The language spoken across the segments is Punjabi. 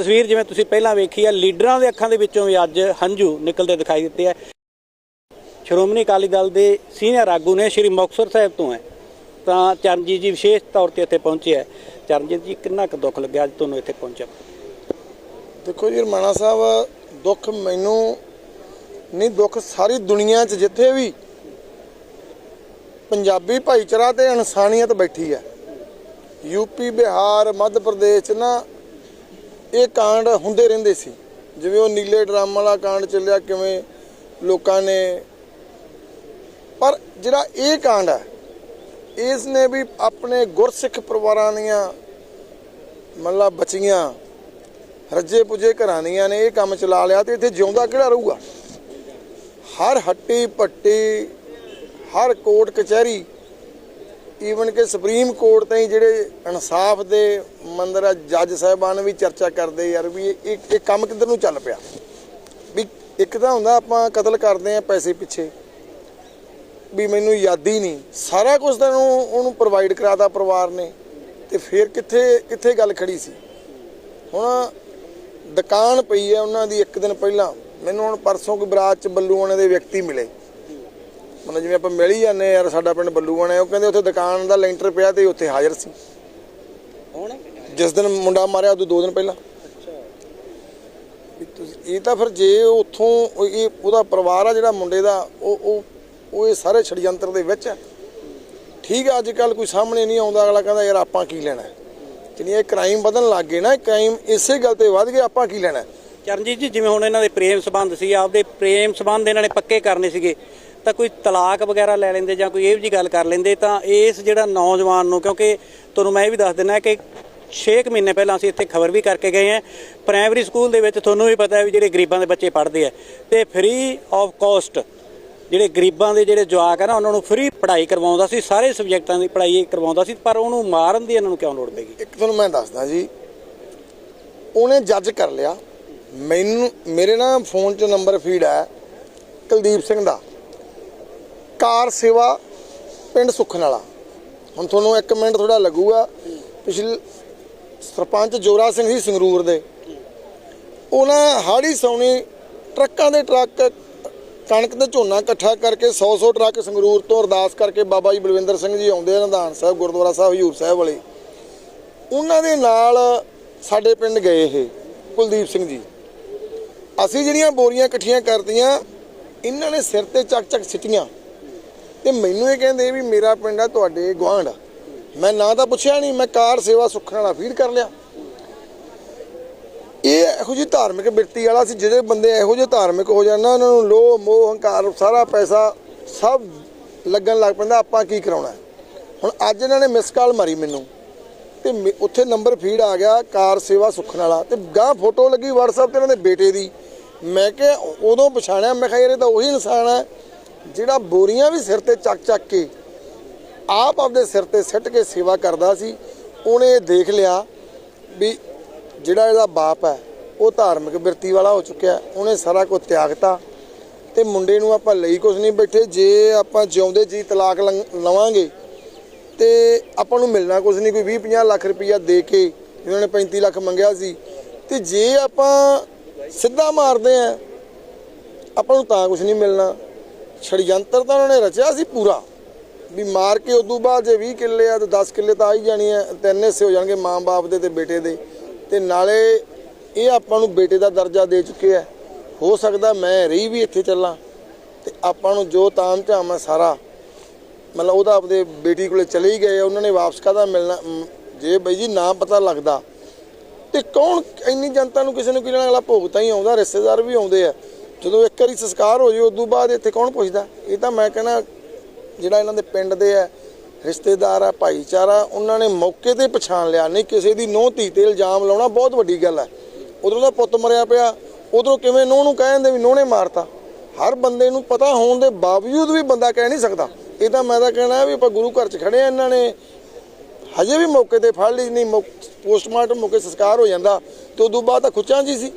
ਤਸਵੀਰ ਜਿਵੇਂ ਤੁਸੀਂ ਪਹਿਲਾਂ ਵੇਖੀ ਹੈ ਲੀਡਰਾਂ ਦੇ ਅੱਖਾਂ ਦੇ ਵਿੱਚੋਂ ਵੀ ਅੱਜ ਹੰਝੂ ਨਿਕਲਦੇ ਦਿਖਾਈ ਦਿੱਤੇ ਹੈ ਸ਼੍ਰੋਮਣੀ ਅਕਾਲੀ ਦਲ ਦੇ ਸੀਨੀਅਰ ਆਗੂ ਨੇ ਸ਼੍ਰੀ ਮੁਕਤਸਰ ਸਾਹਿਬ ਤੋਂ ਹੈ। ਤਾਂ ਚਰਨਜੀਤ ਜੀ ਵਿਸ਼ੇਸ਼ ਤੌਰ ਤੇ ਇੱਥੇ ਪਹੁੰਚੇ ਹੈ ਚਰਨਜੀਤ ਜੀ, ਕਿੰਨਾ ਕੁ ਦੁੱਖ ਲੱਗਿਆ ਅੱਜ ਤੁਹਾਨੂੰ ਇੱਥੇ ਪਹੁੰਚਿਆ ਦੇਖੋ ਜੀ, ਰਮਾਣਾ ਸਾਹਿਬ, ਦੁੱਖ ਮੈਨੂੰ ਨਹੀਂ, ਦੁੱਖ ਸਾਰੀ ਦੁਨੀਆ 'ਚ ਜਿੱਥੇ ਵੀ ਪੰਜਾਬੀ ਭਾਈਚਾਰਾ ਤੇ ਇਨਸਾਨੀਅਤ ਬੈਠੀ ਹੈ। ਯੂਪੀ ਬਿਹਾਰ, ਮੱਧ ਪ੍ਰਦੇਸ਼ ਨਾ ਇਹ ਕਾਂਡ ਹੁੰਦੇ ਰਹਿੰਦੇ ਸੀ। ਜਿਵੇਂ ਉਹ ਨੀਲੇ ਡਰਾਮ ਵਾਲਾ ਕਾਂਡ ਚੱਲਿਆ, ਕਿਵੇਂ ਲੋਕਾਂ ਨੇ ਪਰ ਜਿਹੜਾ ਇਹ ਕਾਂਡ ਹੈ, ਇਸ ਨੇ ਵੀ ਆਪਣੇ ਗੁਰਸਿੱਖ ਪਰਿਵਾਰਾਂ ਦੀਆਂ ਮਤਲਬ ਬਚੀਆਂ, ਰੱਜੇ ਪੁਜੇ ਘਰਾਣੀਆਂ ਨੇ ਇਹ ਕੰਮ ਚਲਾ ਲਿਆ ਤੇ ਇੱਥੇ ਜਿਉਂਦਾ ਕਿਹੜਾ ਰਹੂਗਾ? ਹਰ ਹੱਟੀ ਪੱਟੀ ਹਰ ਕੋਰਟ ਕਚਹਿਰੀ ਈਵਨ ਕਿ ਸੁਪਰੀਮ ਕੋਰਟ ਤਾਈਂ ਜਿਹੜੇ ਇਨਸਾਫ ਦੇ ਮੰਦਰ ਆ, ਜੱਜ ਸਾਹਿਬਾਨ ਵੀ ਚਰਚਾ ਕਰਦੇ ਯਾਰ ਵੀ ਇਹ, ਇਹ- ਕੰਮ ਕਿੱਧਰ ਨੂੰ ਚੱਲ ਪਿਆ? ਵੀ ਇੱਕ ਤਾਂ ਹੁੰਦਾ ਆਪਾਂ ਕਤਲ ਕਰਦੇ ਆ ਪੈਸੇ ਪਿੱਛੇ। ਵੀ ਮੈਨੂੰ ਯਾਦ ਹੀ ਨਹੀਂ। ਸਾਰਾ ਕੁਝ ਤਾਂ ਉਹਨੂੰ ਉਹਨੂੰ ਪ੍ਰੋਵਾਈਡ ਕਰਾਤਾ ਪਰਿਵਾਰ ਨੇ। ਤੇ ਫਿਰ ਕਿੱਥੇ ਕਿੱਥੇ ਗੱਲ ਖੜੀ ਸੀ? ਹੁਣ ਦੁਕਾਨ ਪਈ ਹੈ, ਉਹਨਾਂ ਦੀ ਇੱਕ ਦਿਨ ਪਹਿਲਾਂ। ਮੈਨੂੰ ਹੁਣ ਪਰਸੋਂ ਕੋਈ ਬਰਾਤ ਚ ਬੱਲੂਆਣੇ ਦੇ ਵਿਅਕਤੀ ਮਿਲੇ। ਮਤਲਬ ਜਿਵੇਂ ਆਪਾਂ ਮਿਲ ਹੀ ਜਾਂਦੇ ਯਾਰ ਸਾਡਾ ਪਿੰਡ ਬੱਲੂਆਣੇ ਉਹ ਕਹਿੰਦੇ ਉੱਥੇ ਦੁਕਾਨ ਦਾ ਲੈਂਟਰ ਪਿਆ ਤੇ ਉੱਥੇ ਹਾਜ਼ਰ ਸੀ। ਹੁਣ ਜਿਸ ਦਿਨ ਮੁੰਡਾ ਮਾਰਿਆ ਉਦੋਂ ਦੋ ਦਿਨ ਪਹਿਲਾਂ। ਇਹ ਤਾਂ ਫਿਰ ਜੇ ਉੱਥੋਂ ਇਹ ਉਹਦਾ ਪਰਿਵਾਰ ਆ ਜਿਹੜਾ ਮੁੰਡੇ ਦਾ ਉਹ ਉਹ ਉਹ ਇਹ ਸਾਰੇ ਛੜਯੰਤਰ ਦੇ ਵਿੱਚ ਹੈ ਠੀਕ ਆ ਅੱਜ ਕੱਲ ਕੋਈ ਸਾਹਮਣੇ ਨਹੀਂ ਆਉਂਦਾ ਅਗਲਾ ਕਹਿੰਦਾ ਯਾਰ ਆਪਾਂ ਕੀ ਲੈਣਾ ਹੈ? ਜਿਹੜੀ ਇਹ ਕ੍ਰਾਈਮ ਵਧਣ ਲੱਗ ਗਏ ਨਾ ਕ੍ਰਾਈਮ ਇਸੇ ਗੱਲ ਤੇ ਵੱਧ ਗਏ ਆਪਾਂ ਕੀ ਲੈਣਾ ਹੈ? ਚਰਨਜੀਤ ਜੀ ਜਿਵੇਂ ਹੁਣ ਇਹਨਾਂ ਦੇ ਪ੍ਰੇਮ ਸੰਬੰਧ ਸੀ ਆਪਦੇ ਪ੍ਰੇਮ ਸੰਬੰਧ ਇਹਨਾਂ ਨੇ ਪੱਕੇ ਕਰਨੇ ਸੀਗੇ। ਤਾਂ ਕੋਈ ਤਲਾਕ ਵਗੈਰਾ ਲੈ ਲੈਂਦੇ ਜਾਂ ਕੋਈ ਇਹ ਜੀ ਗੱਲ ਕਰ ਲੈਂਦੇ, ਤਾਂ ਇਸ ਜਿਹੜਾ ਨੌਜਵਾਨ ਨੂੰ, ਕਿਉਂਕਿ ਤੁਹਾਨੂੰ ਮੈਂ ਇਹ ਵੀ ਦੱਸ ਦਿੰਦਾ ਕਿ 6 ਮਹੀਨੇ ਪਹਿਲਾਂ ਅਸੀਂ ਇੱਥੇ ਖਬਰ ਵੀ ਕਰਕੇ ਗਏ ਹਾਂ। ਪ੍ਰਾਇਮਰੀ ਸਕੂਲ ਦੇ ਵਿੱਚ ਤੁਹਾਨੂੰ ਵੀ ਪਤਾ ਹੈ ਵੀ ਜਿਹੜੇ ਗਰੀਬਾਂ ਦੇ ਬੱਚੇ ਪੜ੍ਹਦੇ ਆ। ਤੇ ਫ੍ਰੀ ਆਫ ਕਾਸਟ ਜਿਹੜੇ ਗਰੀਬਾਂ ਦੇ ਜਿਹੜੇ ਜਵਾਕ ਹੈ ਨਾ, ਉਹਨਾਂ ਨੂੰ ਫ੍ਰੀ ਪੜ੍ਹਾਈ ਕਰਵਾਉਂਦਾ ਸੀ, ਸਾਰੇ ਸਬਜੈਕਟਾਂ ਦੀ ਪੜ੍ਹਾਈ ਕਰਵਾਉਂਦਾ ਸੀ, ਪਰ ਉਹਨੂੰ ਮਾਰਨ ਦੀ ਇਹਨਾਂ ਨੂੰ ਕਿਉਂ ਲੋੜ ਪੈਗੀ ਇੱਕ ਤੁਹਾਨੂੰ ਮੈਂ ਦੱਸਦਾ ਜੀ, ਉਹਨੇ ਜੱਜ ਕਰ ਲਿਆ। ਮੈਨੂੰ, ਮੇਰੇ ਨਾ ਫੋਨ 'ਚ ਨੰਬਰ ਫੀਡ ਹੈ ਕੁਲਦੀਪ ਸਿੰਘ ਦਾ। ਕਾਰ ਸੇਵਾ ਪਿੰਡ ਸੁਖਨ ਵਾਲਾ। ਹੁਣ ਤੁਹਾਨੂੰ ਇੱਕ ਮਿੰਟ ਥੋੜਾ ਲੱਗੂਗਾ। ਪਿਛਲੇ ਸਰਪੰਚ ਜੋਰਾ ਸਿੰਘ ਸੀ ਸੰਗਰੂਰ ਦੇ। ਉਹਨਾਂ ਹਾੜੀ ਸੌਣੀ ਟਰੱਕਾਂ ਦੇ ਟਰੱਕ ਕਣਕ ਤੇ ਝੋਨਾ ਇਕੱਠਾ ਕਰਕੇ 100-100 ਟਰੱਕ ਸੰਗਰੂਰ ਤੋਂ ਅਰਦਾਸ ਕਰਕੇ ਬਾਬਾ ਜੀ ਬਲਵਿੰਦਰ ਸਿੰਘ ਜੀ ਆਉਂਦੇ ਆ ਨਿਧਾਨ ਸਾਹਿਬ, ਗੁਰਦੁਆਰਾ ਸਾਹਿਬ, ਹਜੂਰ ਸਾਹਿਬ ਵਾਲੇ। ਉਹਨਾਂ ਦੇ ਨਾਲ ਸਾਡੇ ਪਿੰਡ ਗਏ ਇਹ, ਕੁਲਦੀਪ ਸਿੰਘ ਜੀ। ਅਸੀਂ ਜਿਹੜੀਆਂ ਬੋਰੀਆਂ ਇਕੱਠੀਆਂ ਕਰਤੀਆਂ, ਇਹਨਾਂ ਨੇ ਸਿਰ ਤੇ ਚੱਕ ਚੱਕ ਸਿੱਟੀਆਂ। ਤੇ ਮੈਨੂੰ ਇਹ ਕਹਿੰਦੇ ਵੀ ਮੇਰਾ ਪਿੰਡ ਆ, ਤੁਹਾਡੇ ਗੁਆਂਢ ਆ। ਮੈਂ ਨਾਂ ਤਾਂ ਪੁੱਛਿਆ ਨਹੀਂ ਮੈਂ ਕਾਰ ਸੇਵਾ ਸੁੱਖਣ ਵਾਲਾ ਫੀਡ ਕਰ ਲਿਆ। ਇਹ ਇਹੋ ਜਿਹੀ ਧਾਰਮਿਕ ਬਿਰਤੀ ਵਾਲਾ ਸੀ, ਜਿਹੜੇ ਬੰਦੇ ਇਹੋ ਜਿਹੇ ਧਾਰਮਿਕ ਹੋ ਜਾਣ ਨਾ, ਉਹਨਾਂ ਨੂੰ ਲੋਹ, ਮੋਹ, ਹੰਕਾਰ, ਸਾਰਾ ਪੈਸਾ ਸਭ ਲੱਗਣ ਲੱਗ ਪੈਂਦਾ, ਆਪਾਂ ਕੀ ਕਰਾਉਣਾ? ਹੁਣ ਅੱਜ ਇਹਨਾਂ ਨੇ ਮਿਸ ਕਾਲ ਮਾਰੀ ਮੈਨੂੰ, ਤੇ ਮੇ- ਉੱਥੇ ਨੰਬਰ ਫੀਡ ਆ ਗਿਆ ਕਾਰ ਸੇਵਾ ਸੁੱਖਣ ਵਾਲਾ, ਤੇ ਗਾਂ ਫੋਟੋ ਲੱਗੀ WhatsApp ਤੇ ਇਹਨਾਂ ਦੇ ਬੇਟੇ ਦੀ। ਮੈਂ ਕਿਹਾ ਉਦੋਂ ਪਛਾਣਿਆ, ਮੈਂ ਕਿਹਾ ਯਾਰ ਇਹ ਤਾਂ ਉਹੀ ਇਨਸਾਨ ਹੈ ਜਿਹੜਾ ਬੋਰੀਆਂ ਵੀ ਸਿਰ ਤੇ ਚੱਕ ਚੱਕ ਕੇ ਆਪ ਆਪਦੇ ਸਿਰ ਤੇ ਸਿੱਟ ਕੇ ਸੇਵਾ ਕਰਦਾ ਸੀ, ਉਹਨੇ ਇਹ ਦੇਖ ਲਿਆ ਵੀ ਜਿਹੜਾ ਇਹਦਾ ਬਾਪ ਹੈ, ਉਹ ਧਾਰਮਿਕ ਬਿਰਤੀ ਵਾਲਾ ਹੋ ਚੁੱਕਿਆ ਉਹਨੇ ਸਾਰਾ ਕੁਝ ਤਿਆਗਤਾ ਤੇ ਮੁੰਡੇ ਨੂੰ ਆਪਾਂ ਲਈ ਕੁਝ ਨਹੀਂ ਬੈਠੇ। ਜੇ ਆਪਾਂ ਜਿਉਂਦੇ ਜੀ ਤਲਾਕ ਲੰਘ- ਲਵਾਂਗੇ ਤੇ ਆਪਾਂ ਨੂੰ ਮਿਲਣਾ ਕੁਝ ਨਹੀਂ। ਕੋਈ 20 50 ਲੱਖ ਰੁਪਈਆ ਦੇ ਕੇ ਇਹਨਾਂ ਨੇ 35 ਲੱਖ ਮੰਗਿਆ ਸੀ। ਤੇ ਜੇ ਆਪਾਂ ਸਿੱਧਾ ਮਾਰਦੇ ਆ ਆਪਾਂ ਨੂੰ ਤਾਂ ਕੁਝ ਨਹੀਂ ਮਿਲਣਾ। ਛੜਯੰਤਰ ਤਾਂ ਉਹਨਾਂ ਨੇ ਰਚਿਆ ਸੀ ਪੂਰਾ। ਵੀ ਮਾਰ ਕੇ ਉਦੋਂ ਬਾਅਦ ਜੇ 20 ਕਿੱਲੇ ਆ ਤੇ 10 ਕਿੱਲੇ ਤਾਂ ਆ ਹੀ ਜਾਣੀ ਆ ਤਿੰਨ ਹਿੱਸੇ ਹੋ ਜਾਣਗੇ ਮਾਂ-ਬਾਪ ਦੇ ਤੇ ਬੇਟੇ ਦੇ। ਤੇ ਨਾਲੇ ਇਹ ਆਪਾਂ ਨੂੰ ਬੇਟੇ ਦਾ ਦਰਜਾ ਦੇ ਚੁੱਕੇ ਆ। ਹੋ ਸਕਦਾ ਮੈਂ ਰਹੀ ਵੀ ਇੱਥੇ ਚੱਲਾਂ ਤੇ ਆਪਾਂ ਨੂੰ ਜੋ ਤਾਮ ਝਾਮ ਆ ਸਾਰਾ ਮਤਲਬ ਉਹਦਾ ਆਪਦੇ ਬੇਟੀ ਕੋਲੇ ਚਲੇ ਹੀ ਗਏ ਆ, ਉਹਨਾਂ ਨੇ ਵਾਪਸ ਕਾਹਦਾ ਮਿਲਣਾ? ਜੇ ਬਈ ਜੀ ਨਾ ਪਤਾ ਲੱਗਦਾ ਤੇ ਕੌਣ ਇੰਨੀ ਜਨਤਾ ਨੂੰ ਕਿਸੇ ਨੂੰ ਕੀ ਲੈਣਾ ਅਗਲਾ ਭੋਗਤਾ ਹੀ ਆਉਂਦਾ ਰਿਸ਼ਤੇਦਾਰ ਵੀ ਆਉਂਦੇ ਆ। ਜਦੋਂ ਇੱਕ ਵਾਰੀ ਸੰਸਕਾਰ ਹੋ ਜੇ ਉਦੋਂ ਬਾਅਦ ਇੱਥੇ ਕੌਣ ਪੁੱਛਦਾ? ਇਹ ਤਾਂ ਮੈਂ ਕਹਿੰਦਾ ਜਿਹੜਾ ਇਹਨਾਂ ਦੇ ਪਿੰਡ ਦੇ ਆ, ਰਿਸ਼ਤੇਦਾਰ ਆ, ਭਾਈਚਾਰਾ, ਉਹਨਾਂ ਨੇ ਮੌਕੇ ਤੇ ਪਛਾਣ ਲਿਆ। ਨਹੀਂ ਕਿਸੇ ਦੀ ਨੋਹ, ਧੀ ਤੇ ਇਲਜ਼ਾਮ ਲਾਉਣਾ ਬਹੁਤ ਵੱਡੀ ਗੱਲ ਹੈ ਉਧਰੋਂ ਦਾ ਪੁੱਤ ਮਰਿਆ ਪਿਆ, ਉਧਰੋਂ ਕਿਵੇਂ ਨੋਹ ਨੂੰ ਕਹਿੰਦੇ ਵੀ ਨੋਹ ਨੇ ਮਾਰਤਾ? ਹਰ ਬੰਦੇ ਨੂੰ ਪਤਾ ਹੋਣ ਦੇ ਬਾਵਜੂਦ ਵੀ ਬੰਦਾ ਕਹਿ ਨਹੀਂ ਸਕਦਾ। ਇਹ ਤਾਂ ਮੈਂ ਤਾਂ ਕਹਿਣਾ ਵੀ ਆਪਾਂ ਗੁਰੂ ਘਰ 'ਚ ਖੜੇ ਆ, ਇਹਨਾਂ ਨੇ ਹਜੇ ਵੀ ਮੌਕੇ ਤੇ ਫੜ ਲਈ, ਨਹੀਂ ਪੋਸਟਮਾਰਟਮ ਮੌਕੇ ਸੰਸਕਾਰ ਹੋ ਜਾਂਦਾ, ਤੇ ਉਦੋਂ ਬਾਅਦ ਤਾਂ ਖੁੱਚਾਂ ਜੀ ਸੀ।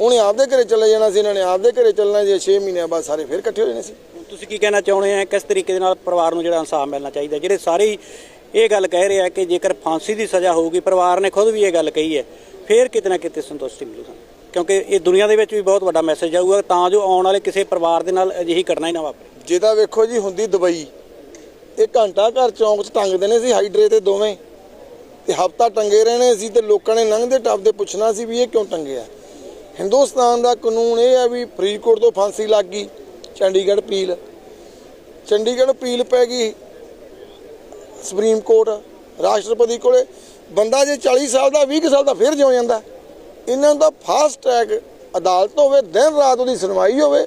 ਉਹਨੇ ਆਪਦੇ ਘਰੇ ਚਲੇ ਜਾਣਾ ਸੀ ਇਹਨਾਂ ਨੇ ਆਪਦੇ ਘਰੇ ਚੱਲਣਾ ਜੇ 6 ਮਹੀਨਿਆਂ ਬਾਅਦ ਸਾਰੇ ਫਿਰ ਇਕੱਠੇ ਹੋ ਜਾਣੇ ਸੀ। ਤੁਸੀਂ ਕੀ ਕਹਿਣਾ ਚਾਹੁੰਦੇ ਆ ਕਿਸ ਤਰੀਕੇ ਦੇ ਨਾਲ ਪਰਿਵਾਰ ਨੂੰ ਜਿਹੜਾ ਇਨਸਾਫ ਮਿਲਣਾ ਚਾਹੀਦਾ? ਜਿਹੜੇ ਸਾਰੇ ਇਹ ਗੱਲ ਕਹਿ ਰਹੇ ਆ ਕਿ ਜੇਕਰ ਫਾਂਸੀ ਦੀ ਸਜ਼ਾ ਹੋਊਗੀ ਪਰਿਵਾਰ ਨੇ ਖੁਦ ਵੀ ਇਹ ਗੱਲ ਕਹੀ ਹੈ ਫੇਰ ਕਿਤੇ ਨਾ ਕਿਤੇ ਸੰਤੁਸ਼ਟੀ ਮਿਲੂ ਸਾਨੂੰ ਕਿਉਂਕਿ ਇਹ ਦੁਨੀਆ ਦੇ ਵਿੱਚ ਵੀ ਬਹੁਤ ਵੱਡਾ ਮੈਸੇਜ ਆਊਗਾ ਤਾਂ ਜੋ ਆਉਣ ਵਾਲੇ ਕਿਸੇ ਪਰਿਵਾਰ ਦੇ ਨਾਲ ਅਜਿਹੀ ਘਟਨਾ ਹੀ ਨਾ ਵਾਪਰੇ। ਜੇ ਤਾਂ ਵੇਖੋ ਜੀ ਹੁੰਦੀ ਦੁਬਈ। ਇਹ ਘੰਟਾ ਘਰ ਚੌਂਕ 'ਚ ਟੰਗਦੇ ਨੇ ਸੀ ਹਾਈਡਰੇ ਤੇ ਦੋਵੇਂ। ਤੇ ਹਫਤਾ ਟੰਗੇ ਰਹਿਣੇ ਸੀ ਤੇ ਲੋਕਾਂ ਨੇ ਲੰਘਦੇ ਟੱਪਦੇ ਪੁੱਛਣਾ ਸੀ ਵੀ ਇਹ ਕਿਉਂ ਟੰਗੇ ਆ ਹਿੰਦੁਸਤਾਨ ਦਾ ਕਾਨੂੰਨ ਇਹ ਹੈ ਵੀ ਫਰੀਦਕੋਟ ਤੋਂ ਫਾਂਸੀ ਲੱਗ ਗਈ, ਚੰਡੀਗੜ੍ਹ ਅਪੀਲ। ਚੰਡੀਗੜ੍ਹ ਅਪੀਲ ਪੈ ਗਈ ਸੁਪਰੀਮ ਕੋਰਟ, ਰਾਸ਼ਟਰਪਤੀ ਕੋਲੇ। ਬੰਦਾ ਜੇ 40 ਸਾਲ ਦਾ 20 ਕੁ ਸਾਲ ਦਾ ਫਿਰ ਜਿਉਂ ਜਾਂਦਾ। ਇਹਨਾਂ ਦਾ ਫਾਸਟ ਟਰੈਕ ਅਦਾਲਤ ਹੋਵੇ, ਦਿਨ ਰਾਤ ਉਹਦੀ ਸੁਣਵਾਈ ਹੋਵੇ।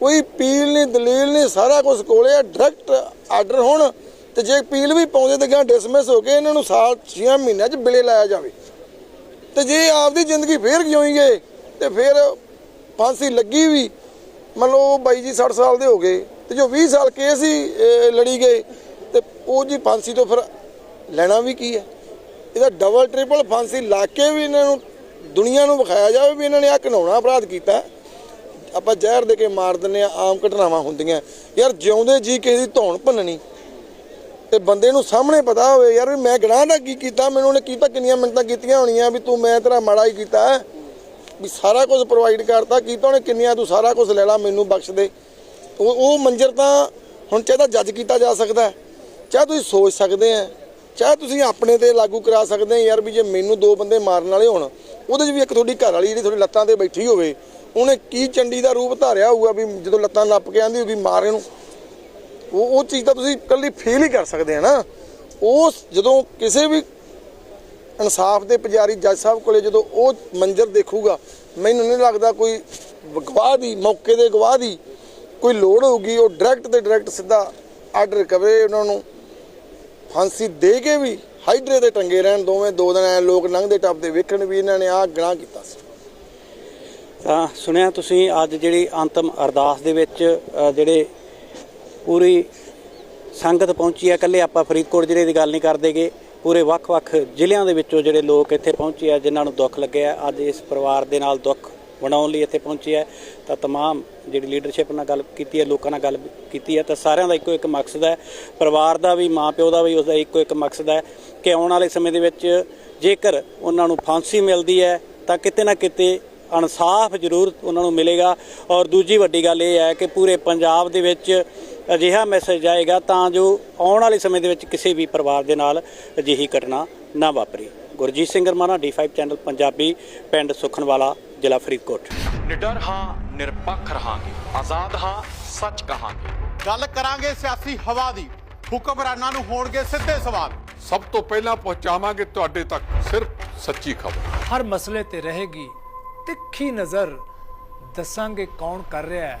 ਕੋਈ ਅਪੀਲ ਨਹੀਂ, ਦਲੀਲ ਨਹੀਂ, ਸਾਰਾ ਕੁਝ ਕੋਲੇ ਆ ਡਾਇਰੈਕਟ ਆਰਡਰ ਹੋਣ ਤੇ ਜੇ ਅਪੀਲ ਵੀ ਪਾਉਂਦੇ ਤੇ ਗਾਂ ਡਿਸਮਿਸ ਹੋ ਕੇ ਇਹਨਾਂ ਨੂੰ ਸਾਲ 6 ਮਹੀਨਿਆਂ 'ਚ ਬਿਲੇ ਲਾਇਆ ਜਾਵੇ। ਤੇ ਜੇ ਆਪਦੀ ਜ਼ਿੰਦਗੀ ਫੇਰ ਜਿਉਈਏ ਤੇ ਫਿਰ ਫਾਂਸੀ ਲੱਗੀ ਵੀ। ਮੰਨ ਲਓ ਬਾਈ ਜੀ 60 ਸਾਲ ਦੇ ਹੋ ਗਏ ਤੇ ਜੋ 20 ਸਾਲ ਕੇਸ ਹੀ ਲੜੀ ਗਏ, ਤੇ ਉਹ ਜੀ ਫਾਂਸੀ ਤੋਂ ਫਿਰ ਲੈਣਾ ਵੀ ਕੀ ਹੈ? ਇਹਦਾ ਡਬਲ ਟ੍ਰਿਪਲ ਫਾਂਸੀ ਲਾ ਕੇ ਵੀ ਇਹਨਾਂ ਨੂੰ, ਦੁਨੀਆ ਨੂੰ ਵਿਖਾਇਆ ਜਾਵੇ ਵੀ ਇਹਨਾਂ ਨੇ ਆ ਘਿਨਾਉਣਾ ਅਪਰਾਧ ਕੀਤਾ। ਆਪਾਂ ਜ਼ਹਿਰ ਦੇ ਕੇ ਮਾਰ ਦਿੰਨੇ ਆ ਆਮ ਘਟਨਾਵਾਂ ਹੁੰਦੀਆਂ। ਯਾਰ ਜਿਉਂਦੇ ਜੀ ਕਿਸੇ ਦੀ ਧੌਣ ਭੰਨਣੀ, ਤੇ ਬੰਦੇ ਨੂੰ ਸਾਹਮਣੇ ਪਤਾ ਹੋਵੇ, ਯਾਰ ਵੀ ਮੈਂ ਗੁਨਾਹ ਦਾ ਕੀ ਕੀਤਾ, ਮੈਨੂੰ ਉਹਨੇ ਕੀਤਾ ਕਿੰਨੀਆਂ ਮਿੰਟਾਂ ਕੀਤੀਆਂ ਹੋਣੀਆਂ ਵੀ ਤੂੰ ਮੈਂ ਤੇਰਾ ਮਾੜਾ ਹੀ ਕੀਤਾ ਵੀ ਸਾਰਾ ਕੁਝ ਪ੍ਰੋਵਾਈਡ ਕਰਤਾ ਕੀਤਾ ਉਹਨੇ ਕਿੰਨੀਆਂ ਤੂੰ ਸਾਰਾ ਕੁਝ ਲੈ ਲਾ ਮੈਨੂੰ ਬਖਸ਼ ਦੇ। ਉਹ ਉਹ ਮੰਜ਼ਰ ਤਾਂ ਹੁਣ ਚਾਹੇ ਤਾਂ ਜੱਜ ਕੀਤਾ ਜਾ ਸਕਦਾ ਹੈ, ਚਾਹੇ ਤੁਸੀਂ ਸੋਚ ਸਕਦੇ ਆ ਚਾਹੇ ਤੁਸੀਂ ਆਪਣੇ ਤੇ ਲਾਗੂ ਕਰਾ ਸਕਦੇ ਆ ਯਾਰ ਵੀ ਜੇ ਮੈਨੂੰ ਦੋ ਬੰਦੇ ਮਾਰਨ ਵਾਲੇ ਹੋਣ, ਉਹਦੇ 'ਚ ਵੀ ਇੱਕ ਤੁਹਾਡੀ ਘਰ ਵਾਲੀ ਜਿਹੜੀ ਤੁਹਾਡੀ ਲੱਤਾਂ ਤੇ ਬੈਠੀ ਹੋਵੇ, ਉਹਨੇ ਕੀ ਚੰਡੀ ਦਾ ਰੂਪ ਧਾਰਿਆ ਹੋਊਗਾ ਵੀ ਜਦੋਂ ਲੱਤਾਂ ਨੱਪ ਕੇ ਆਂਦੀ ਹੋਊਗੀ ਮਾਰ ਇਹਨੂੰ ਉਹ ਉਹ ਚੀਜ਼ ਤਾਂ ਤੁਸੀਂ ਇਕੱਲੀ ਫੀਲ ਹੀ ਕਰ ਸਕਦੇ ਆ ਨਾ। ਉਸ ਜਦੋਂ ਕਿਸੇ ਵੀ ਇਨਸਾਫ ਦੇ ਪੁਜਾਰੀ ਜੱਜ ਸਾਹਿਬ ਕੋਲੇ ਜਦੋਂ ਉਹ ਮੰਜ਼ਰ ਦੇਖੂਗਾ, ਮੈਨੂੰ ਨਹੀਂ ਲੱਗਦਾ ਕੋਈ ਗਵਾਹ ਦੀ, ਮੌਕੇ ਦੇ ਗਵਾਹ ਦੀ ਕੋਈ ਲੋੜ ਹੋਊਗੀ। ਉਹ ਡਾਇਰੈਕਟ ਤੇ ਡਾਇਰੈਕਟ ਸਿੱਧਾ ਆਰਡਰ ਕਰੇ ਉਹਨਾਂ ਨੂੰ ਫਾਂਸੀ ਦੇ ਕੇ ਵੀ ਹਾਈਡਰੇ ਤੇ ਟੰਗੇ ਰਹਿਣ, ਦੋਵੇਂ ਦੋ ਦਿਨ ਐ ਲੋਕ ਲੰਘਦੇ ਟੱਪਦੇ ਵੇਖਣ ਵੀ ਇਹਨਾਂ ਨੇ ਆਹ ਗੁਨਾਹ ਕੀਤਾ ਸੀ। ਤਾਂ ਸੁਣਿਆ ਤੁਸੀਂ ਅੱਜ ਜਿਹੜੀ ਅੰਤਮ ਅਰਦਾਸ ਦੇ ਵਿੱਚ ਜਿਹੜੇ ਪੂਰੀ ਸੰਗਤ ਪਹੁੰਚੀ ਹੈ, ਇਕੱਲੇ ਆਪਾਂ ਫਰੀਦਕੋਟ ਜ਼ਿਲ੍ਹੇ ਦੀ ਗੱਲ ਨਹੀਂ ਕਰਦੇਗੇ ਪੂਰੇ ਵੱਖ-ਵੱਖ ਜ਼ਿਲ੍ਹਿਆਂ ਦੇ ਵਿੱਚੋਂ ਜਿਹੜੇ ਲੋਕ ਇੱਥੇ ਪਹੁੰਚੇ ਆ ਜਿਨ੍ਹਾਂ ਨੂੰ ਦੁੱਖ ਲੱਗਿਆ ਅੱਜ ਇਸ ਪਰਿਵਾਰ ਦੇ ਨਾਲ ਦੁੱਖ ਵੰਡਾਉਣ ਲਈ ਇੱਥੇ ਪਹੁੰਚੇ ਆ ਤਾਂ तमाम ਜਿਹੜੀ ਲੀਡਰਸ਼ਿਪ ਨਾਲ ਗੱਲ ਕੀਤੀ ਹੈ ਲੋਕਾਂ ਨਾਲ ਗੱਲ ਕੀਤੀ ਹੈ ਤਾਂ ਸਾਰਿਆਂ ਦਾ ਇੱਕੋ ਇੱਕ ਮਕਸਦ ਹੈ ਪਰਿਵਾਰ ਦਾ ਵੀ ਮਾਂ ਪਿਓ ਦਾ ਵੀ ਉਸ ਦਾ ਇੱਕੋ ਇੱਕ ਮਕਸਦ ਹੈ ਕਿ ਆਉਣ ਵਾਲੇ ਸਮੇਂ ਦੇ ਵਿੱਚ ਜੇਕਰ ਉਹਨਾਂ ਨੂੰ ਫਾਂਸੀ ਮਿਲਦੀ ਹੈ ਤਾਂ ਕਿਤੇ ਨਾ ਕਿਤੇ ਇਨਸਾਫ ਜ਼ਰੂਰ ਉਹਨਾਂ ਨੂੰ ਮਿਲੇਗਾ ਔਰ ਦੂਜੀ ਵੱਡੀ ਗੱਲ ਇਹ ਹੈ ਕਿ ਪੂਰੇ ਪੰਜਾਬ ਦੇ ਵਿੱਚ ਅਜਿਹਾ ਮੈਸੇਜ ਜਾਏਗਾ ਤਾਂ ਜੋ ਆਉਣ ਵਾਲੇ ਸਮੇਂ ਦੇ ਵਿੱਚ ਕਿਸੇ ਵੀ ਪਰਿਵਾਰ ਦੇ ਨਾਲ ਅਜਿਹੀ ਘਟਨਾ ਨਾ ਵਾਪਰੇ। ਗੁਰਜੀਤ ਸਿੰਘ ਰਮਾਣਾ D5 ਚੈਨਲ ਪੰਜਾਬੀ ਪਿੰਡ ਸੁਖਨਵਾਲਾ ਜ਼ਿਲ੍ਹਾ ਫਰੀਦਕੋਟ। ਨਿਡਰ ਹਾਂ ਨਿਰਪੱਖ ਰਹਾਂਗੇ। ਆਜ਼ਾਦ ਹਾਂ ਸੱਚ ਕਹਾਂਗੇ। ਗੱਲ ਕਰਾਂਗੇ ਸਿਆਸੀ ਹਵਾ ਦੀ। ਹੁਕਮਰਾਨਾਂ ਨੂੰ ਹੋਣਗੇ ਸਿੱਧੇ ਸਵਾਲ। ਸਭ ਤੋਂ ਪਹਿਲਾਂ ਪਹੁੰਚਾਵਾਂਗੇ ਤੁਹਾਡੇ ਤੱਕ ਸਿਰਫ ਸੱਚੀ ਖਬਰ। ਹਰ ਮਸਲੇ ਤੇ ਰਹੇਗੀ ਤਿੱਖੀ ਨਜ਼ਰ। ਦੱਸਾਂਗੇ ਕੌਣ ਕਰ ਰਿਹਾ ਹੈ।